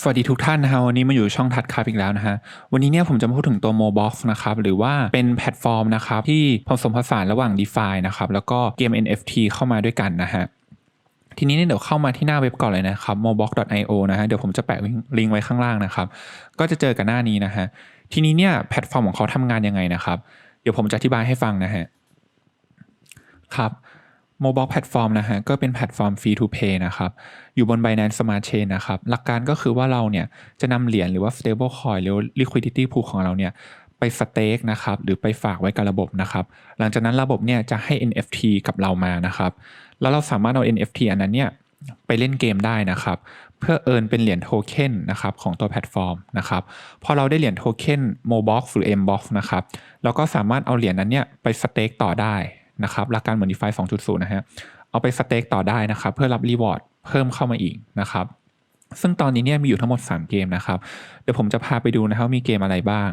สวัสดีทุกท่านนะฮะวันนี้มาอยู่ช่องทัดคาอีกแล้วนะฮะวันนี้เนี่ยผมจะมาพูดถึงตัว Mobox นะครับหรือว่าเป็นแพลตฟอร์มนะครับที่ผสมผสานระหว่าง DeFi นะครับแล้วก็เกม NFT เข้ามาด้วยกันนะฮะทีนี้เนี่ยเดี๋ยวเข้ามาที่หน้าเว็บก่อนเลยนะครับ mobox.io นะฮะเดี๋ยวผมจะแปะลิงก์ไว้ข้างล่างนะครับก็จะเจอกับหน้านี้นะฮะทีนี้เนี่ยแพลตฟอร์มของเขาทำงานยังไงนะครับ เดี๋ยวผมจะอธิบายให้ฟังนะฮะครับ Mobile Platform นะฮะก็เป็นแพลตฟอร์ม Free to Pay นะครับ อยู่บน Binance Smart Chain นะครับ หลักการก็คือว่าเราเนี่ยจะนำเหรียญหรือว่า Stable Coin หรือ Liquidity Pool ของเราเนี่ยไปสเต็กนะครับหรือไปฝากไว้กับระบบนะครับ หลังจากนั้นระบบเนี่ยจะให้ NFT กับเรามานะครับ แล้วเราสามารถเอา NFT อันนั้นเนี่ยไปเล่นเกมได้นะครับ เพื่อเอินเป็นเหรียญโทเค็นนะครับของตัวแพลตฟอร์มนะครับพอเราได้เหรียญโทเค็น Mobox หรือ Mbox นะครับเราก็สามารถเอาเหรียญนั้นเนี่ยไปสเต็กต่อได้ นะครับหลักการเหมือน DeFi 2.0 นะฮะเอาไปสเต็กต่อได้นะครับ เพื่อรับรีวอร์ดเพิ่มเข้ามาอีกนะครับซึ่งตอนนี้เนี่ยมีอยู่ทั้งหมด 3 เกมนะครับเดี๋ยวผมจะพาไปดูนะครับว่ามีเกมอะไรบ้าง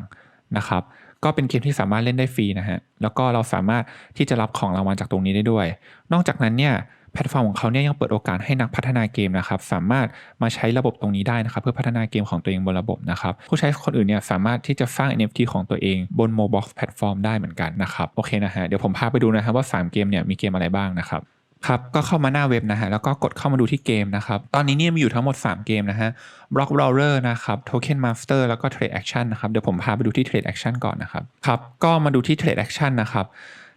นะครับก็เป็นเกมที่สามารถเล่นได้ฟรีนะฮะแล้วก็เราสามารถที่จะรับของรางวัลจากตรงนี้ได้ด้วย นอกจากนั้นเนี่ย แพลตฟอร์มของเขาเนี่ยยังเปิดโอกาสให้นักพัฒนาเกมนะครับสามารถมาใช้ระบบตรงนี้ได้นะครับเพื่อพัฒนาเกมของตัวเองบนระบบนะครับผู้ใช้คนอื่นเนี่ยสามารถที่จะสร้าง NFT ของตัวเองบน Mobox แพลตฟอร์มได้เหมือนกันนะครับโอเคนะฮะเดี๋ยวผมพาไปดูนะครับว่า 3 เกมเนี่ยมีเกมอะไรบ้างนะครับครับก็เข้ามาหน้าเว็บนะฮะแล้วก็กดเข้ามาดูที่เกมนะครับ ตอนนี้เนี่ยมีอยู่ทั้งหมด 3 เกมนะฮะ Block Brawler นะครับ Token Master แล้วก็ Trade Action นะครับ เดี๋ยวผมพาไปดูที่ Trade Action ก่อนนะครับ ครับ ก็มาดูที่ Trade Action นะครับ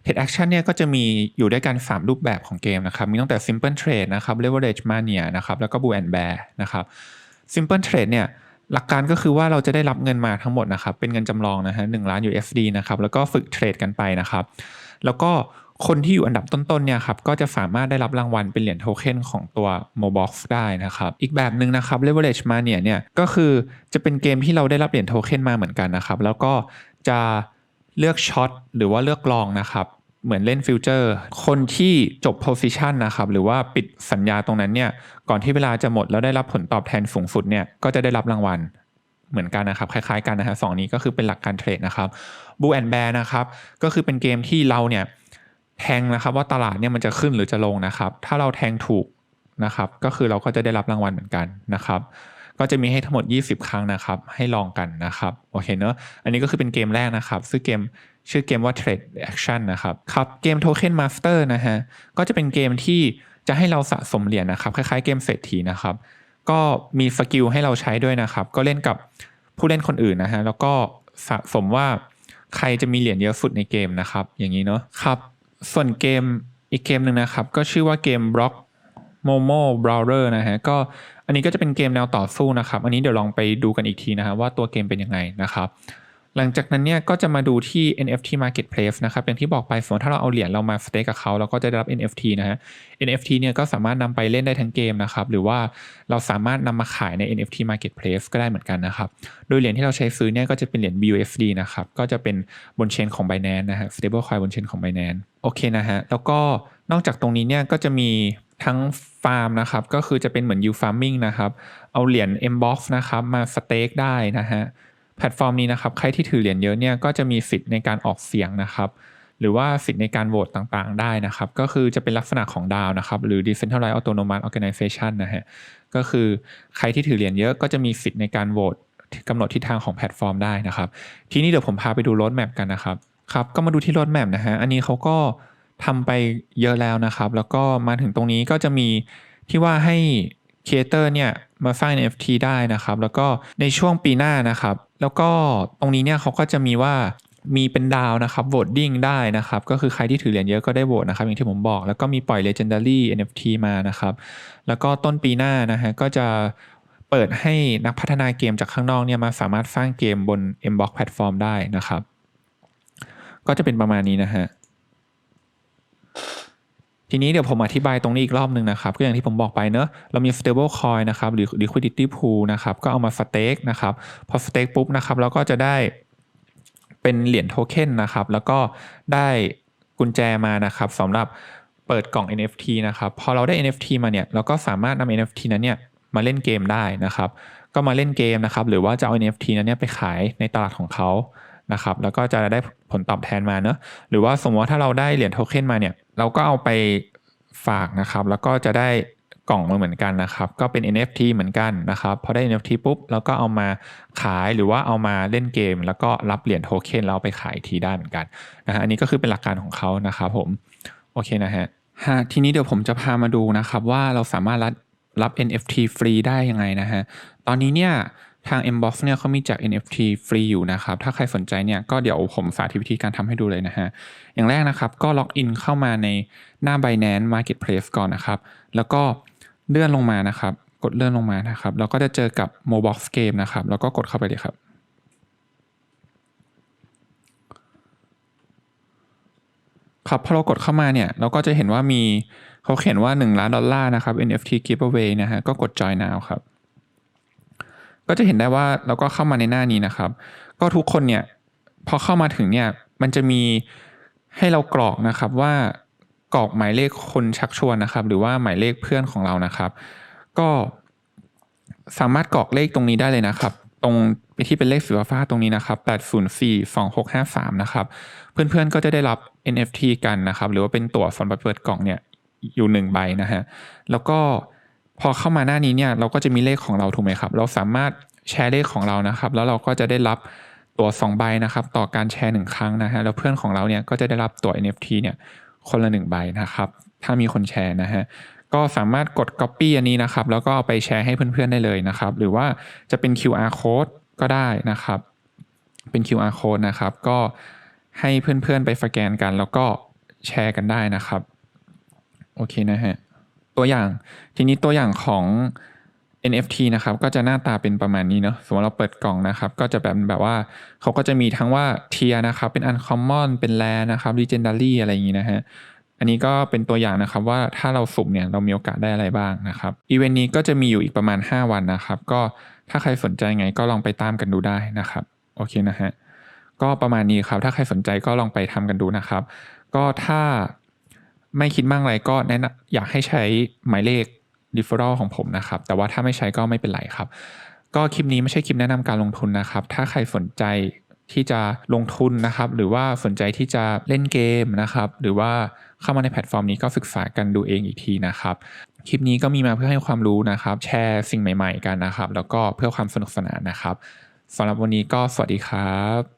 Trade Action เนี่ยก็จะมีอยู่ด้วยกัน 3 รูปแบบของเกมนะครับ มีตั้งแต่ Simple Trade นะครับ Leverage Mania นะครับแล้วก็ Bull and Bear นะครับ Simple Trade เนี่ยหลักการก็คือว่าเราจะได้รับเงินมาทั้งหมดนะครับ เป็นเงินจำลองนะฮะหนึ่งล้าน USD นะครับแล้วก็ฝึกเทรดกันไปนะครับ แล้วก็คนที่อยู่อันดับต้นๆเนี่ยครับก็จะสามารถได้รับรางวัลเป็นเหรียญโทเค็นของตัว Mobox ได้นะครับ อีกแบบหนึ่งนะครับ Leverage Mania เนี่ยก็คือจะเป็นเกมที่เราได้รับเหรียญโทเค็นมาเหมือนกันนะครับ แล้วก็จะเลือกช็อตหรือว่าเลือกลองนะครับ เหมือนเล่นฟิวเจอร์ คนที่จบโพซิชันนะครับหรือว่าปิดสัญญาตรงนั้นเนี่ยก่อนที่เวลาจะหมดแล้วได้รับผลตอบแทนสูงสุดเนี่ยก็จะได้รับรางวัลเหมือนกันนะครับคล้ายๆกันนะฮะสองนี้ก็คือเป็นหลักการเทรดนะครับบูแอนแบร์นะครับก็คือเป็นเกมที่เราเนี่ยแทงนะครับว่าตลาดเนี่ยมันจะขึ้นหรือจะลงนะครับ ถ้าเราแทงถูกนะครับก็คือเราก็จะได้รับรางวัลเหมือนกันนะครับ ก็จะมีให้ทั้งหมด 20 ครั้งนะครับ ให้ลองกันนะครับโอเคเนอะอันนี้ก็คือเป็นเกมแรกนะครับ ซึ่งเกม ชื่อเกมว่า Trade Action นะครับครับเกม Token Master นะฮะก็จะเป็นเกมที่จะให้เราสะสมเหรียญนะครับ คล้ายๆเกมเศรษฐีนะครับ ก็มีสกิลให้เราใช้ด้วยนะครับ ก็เล่นกับผู้เล่นคนอื่นนะฮะแล้วก็สะสมว่าใครจะมีเหรียญเยอะสุดในเกมนะครับ อย่างนี้เนาะครับส่วนเกมอีกเกมหนึ่งนะครับ ก็ชื่อว่าเกม Block Momo Brawler นะฮะก็อันนี้ก็จะเป็นเกมแนวต่อสู้นะครับ อันนี้เดี๋ยวลองไปดูกันอีกทีนะฮะว่าตัวเกมเป็นยังไงนะครับ หลังจากนั้นเนี่ยก็จะมาดูที่ NFT Marketplace นะครับอย่างที่บอกไปสมมติถ้าเราเอาเหรียญเรามาสเต็กกับเขาเราก็จะได้รับ NFT นะฮะ NFT เนี่ยก็สามารถนำไปเล่นได้ทั้งเกมนะครับหรือว่าเราสามารถนำมาขายใน NFT Marketplace ก็ได้เหมือนกันนะครับโดยเหรียญที่เราใช้ซื้อเนี่ยก็จะเป็นเหรียญ BUSD นะครับก็จะเป็นบนเชนของ Binance นะฮะ stable coin บนเชนของ Binance โอเคนะฮะแล้วก็นอกจากตรงนี้เนี่ยก็จะมีทั้งฟาร์มนะครับก็คือจะเป็นเหมือน yield farming นะครับเอาเหรียญ Mbox นะครับมาสเต็กได้นะฮะ แพลตฟอร์มนี้นะครับ ใครที่ถือเหรียญเยอะเนี่ยก็จะมีสิทธิ์ในการออกเสียงนะครับ หรือว่าสิทธิ์ในการโหวตต่างๆ ได้นะครับ ก็คือจะเป็นลักษณะของดาวนะครับ หรือ decentralized autonomous organization นะฮะ ก็คือใครที่ถือเหรียญเยอะก็จะมีสิทธิ์ในการโหวตกำหนดทิศทางของแพลตฟอร์มได้นะครับ ทีนี้เดี๋ยวผมพาไปดูรดแมปกันนะครับ ครับ ก็มาดูที่รดแมปนะฮะ อันนี้เขาก็ทำไปเยอะแล้วนะครับ แล้วก็มาถึงตรงนี้ก็จะมีที่ว่าให้ครีเอเตอร์เนี่ย มาสร้าง NFT ได้นะครับ แล้วก็ในช่วงปีหน้านะครับ แล้วก็ตรงนี้เนี่ยเขาก็จะมีว่ามีเป็นดาวนะครับโหวตดิ้งได้นะครับ ก็คือใครที่ถือเหรียญเยอะก็ได้โหวตนะครับ อย่างที่ผมบอก แล้วก็มีปล่อย Legendary NFT มานะครับ แล้วก็ต้นปีหน้านะฮะก็จะเปิดให้นักพัฒนาเกมจากข้างนอกเนี่ยมาสามารถสร้างเกมบน Mbox แพลตฟอร์มได้นะครับ ก็จะเป็นประมาณนี้นะฮะ ทีนี้เดี๋ยวผมอธิบายตรงนี้อีกรอบหนึ่งนะครับ ก็อย่างที่ผมบอกไปเนอะเรามี stable coin นะครับ หรือ liquidity pool นะครับ ก็เอามา stake นะครับ พอ stake ปุ๊บนะครับเราก็จะได้เป็นเหรียญโทเค็นนะครับ แล้วก็ได้กุญแจมานะครับสำหรับเปิดกล่อง NFT นะครับ พอเราได้ NFT มาเนี่ย เราก็สามารถนำ NFT นั้นเนี่ยมาเล่นเกมได้นะครับ ก็มาเล่นเกมนะครับ หรือว่าจะเอา NFT นั้นเนี่ยไปขายในตลาดของเขา นะครับแล้วก็จะได้ผลตอบแทนมาเนอะหรือว่าสมมติว่าถ้าเราได้เหรียญโทเค็นมาเนี่ยเราก็เอาไปฝากนะครับ แล้วก็จะได้กล่องมาเหมือนกันนะครับ ก็เป็น NFT เหมือนกันนะครับพอได้ NFT ปุ๊บแล้วก็เอามาขายหรือว่าเอามาเล่นเกม แล้วก็รับเหรียญโทเค็นแล้วไปขายทีได้เหมือนกันนะฮะอันนี้ก็คือเป็นหลักการของเขานะครับผมโอเคนะฮะฮะทีนี้เดี๋ยวผมจะพามาดูนะครับว่าเราสามารถรับรับ NFT ฟรีได้ยังไงนะฮะตอนนี้เนี่ย ทาง Mbox เนี่ยเขามีแจก NFT ฟรีอยู่นะครับ ถ้าใครสนใจเนี่ยก็เดี๋ยวผมสาธิตวิธีการทำให้ดูเลยนะฮะ อย่างแรกนะครับก็ล็อกอินเข้ามาในหน้า Binance Marketplace ก่อนนะครับ แล้วก็เลื่อนลงมานะครับ กดเลื่อนลงมานะครับ แล้วก็จะเจอกับ Mobox Game นะครับ แล้วก็กดเข้าไปเลยครับ ครับพอเรากดเข้ามาเนี่ยเราก็จะเห็นว่ามีเขาเขียนว่า 1 ล้านดอลลาร์นะครับ NFT giveaway นะฮะ ก็กด join now ครับ ก็จะเห็นได้ว่าเราก็เข้ามาในหน้านี้นะครับ ก็ทุกคนเนี่ยพอเข้ามาถึงเนี่ยมันจะมีให้เรากรอกนะครับว่ากรอกหมายเลขคนชักชวนนะครับ หรือว่าหมายเลขเพื่อนของเรานะครับ ก็สามารถกรอกเลขตรงนี้ได้เลยนะครับ ตรงที่เป็นเลขสีฟ้าตรงนี้นะครับ8042653นะครับ เพื่อนๆก็จะได้รับ NFT กันนะครับ หรือว่าเป็นตั๋วสำหรับเปิดกล่องเนี่ยอยู่หนึ่งใบนะฮะแล้วก็ พอเข้ามาหน้านี้เนี่ยเราก็จะมีเลขของเราถูกไหมครับ เราสามารถแชร์เลขของเรานะครับ แล้วเราก็จะได้รับตัว2ใบนะครับ ต่อการแชร์หนึ่งครั้งนะฮะแล้วเพื่อนของเราเนี่ยก็จะได้รับตัว NFT เนี่ยคนละหนึ่งใบนะครับ ถ้ามีคนแชร์นะฮะก็สามารถกด Copy อันนี้นะครับ แล้วก็เอาไปแชร์ให้เพื่อนๆได้เลยนะครับ หรือว่าจะเป็น QR code ก็ได้นะครับ เป็น QR code นะครับ ก็ให้เพื่อนๆไปสแกนกัน แล้วก็แชร์กันได้นะครับ โอเคนะฮะ ตัวอย่าง ทีนี้ตัวอย่างของ NFT นะครับก็จะหน้าตาเป็นประมาณนี้เนาะสมมติเราเปิดกล่องนะครับ ก็จะแบบแบบว่าเขาก็จะมีทั้งว่าเทียนะครับเป็น uncommon เป็น rare นะครับ legendary อะไรอย่างนี้นะฮะอันนี้ก็เป็นตัวอย่างนะครับว่าถ้าเราสุ่มเนี่ยเรามีโอกาสได้อะไรบ้างนะครับอีเวนต์นี้ก็จะมีอยู่อีกประมาณ 5 วันนะครับ ก็ถ้าใครสนใจไงก็ลองไปตามกันดูได้นะครับโอเคนะฮะก็ประมาณนี้ครับถ้าใครสนใจก็ลองไปทำกันดูนะครับ ก็ถ้า ไม่คิดมากอะไรก็แนะนำอยากให้ใช้หมายเลข referral ของผมนะครับ แต่ว่าถ้าไม่ใช้ก็ไม่เป็นไรครับ ก็คลิปนี้ไม่ใช่คลิปแนะนำการลงทุนนะครับ ถ้าใครสนใจที่จะลงทุนนะครับ หรือว่าสนใจที่จะเล่นเกมนะครับ หรือว่าเข้ามาในแพลตฟอร์มนี้ก็ศึกษากันดูเองอีกทีนะครับ คลิปนี้ก็มีมาเพื่อให้ความรู้นะครับ แชร์สิ่งใหม่ ๆ กันนะครับ แล้วก็เพื่อความสนุกสนานนะครับสำหรับวันนี้ก็สวัสดีครับ